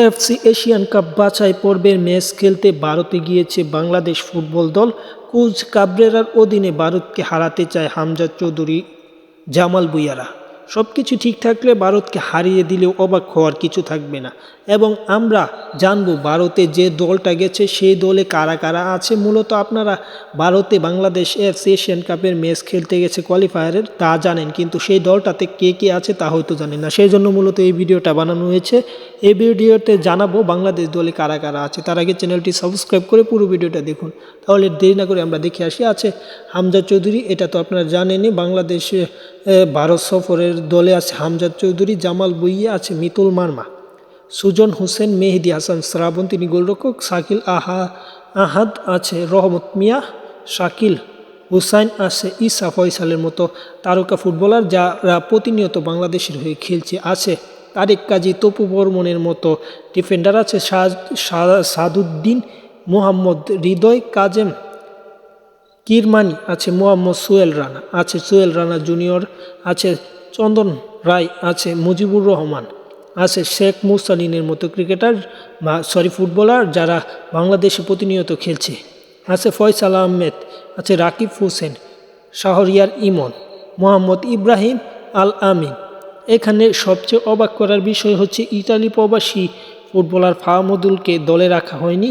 AFC Asian cup বাছাই পর্বের match খেলতে ভারতে গিয়েছে বাংলাদেশ ফুটবল দল। কুচ কাবরেরার অধীনে ভারতকে হারাতে চায় হামজা চৌধুরী, জামাল বুইয়ারা। সব কিছু ঠিক থাকলে ভারতকে হারিয়ে দিলেও অবাক হওয়ার কিছু থাকবে না। এবং আমরা জানব ভারতে যে দলটা গেছে, সেই দলে কারা কারা আছে। মূলত আপনারা ভারতে বাংলাদেশ এফসি এশিয়ান কাপের ম্যাচ খেলতে গেছে কোয়ালিফায়ারের, তা জানেন। কিন্তু সেই দলটাতে কে কে আছে তা হয়তো জানেন না। সেই জন্য মূলত এই ভিডিওটা বানানো হয়েছে। এই ভিডিওতে জানাব বাংলাদেশ দলে কারা কারা আছে। তার আগে চ্যানেলটি সাবস্ক্রাইব করে পুরো ভিডিওটা দেখুন। তাহলে দেরি না করে আমরা দেখে আসি। আছে হামজা চৌধুরী, এটা তো আপনারা জানেনই। বাংলাদেশে ভারত সফরের দলে আছে হামজাদ চৌধুরী, জামাল বইয়ে, আছে মিতুল মার্মা, সুজন হোসেন, মেহেদি হাসান শ্রাবণ তিনি গোলরক্ষক, শাকিল আহা, আহাদ আছে রহমত মিয়া, শাকিল হুসাইন আছে ইসা ফয়সালের মতো তারকা ফুটবলার যারা প্রতিনিয়ত বাংলাদেশের হয়ে খেলছে, আছে তারেক কাজী, তপু বর্মনের মতো ডিফেন্ডার আছে সাদুদ্দিন, মোহাম্মদ হৃদয়, কাজেম কিরমানি, আছে মোহাম্মদ সোহেল রানা, আছে সোহেল রানা জুনিয়র, আছে চন্দন রায় আছে মুজিবুর রহমান, আছে শেখ মুসালিনের মতো ক্রিকেটার বা সরি ফুটবলার যারা বাংলাদেশে প্রতিনিয়ত খেলছে। আছে ফয়সাল আহমেদ, আছে রাকিব হোসেন, শাহরিয়ার ইমন, মোহাম্মদ ইব্রাহিম আল আমিন এখানে সবচেয়ে অবাক করার বিষয় হচ্ছে, ইতালি প্রবাসী ফুটবলার ফাহমুদুলকে দলে রাখা হয়নি।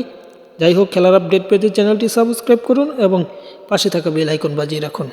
যাই হোক, খেলার আপডেট পেতে চ্যানেলটি সাবস্ক্রাইব করুন এবং পাশে থাকা বেল আইকন বাজিয়ে রাখুন।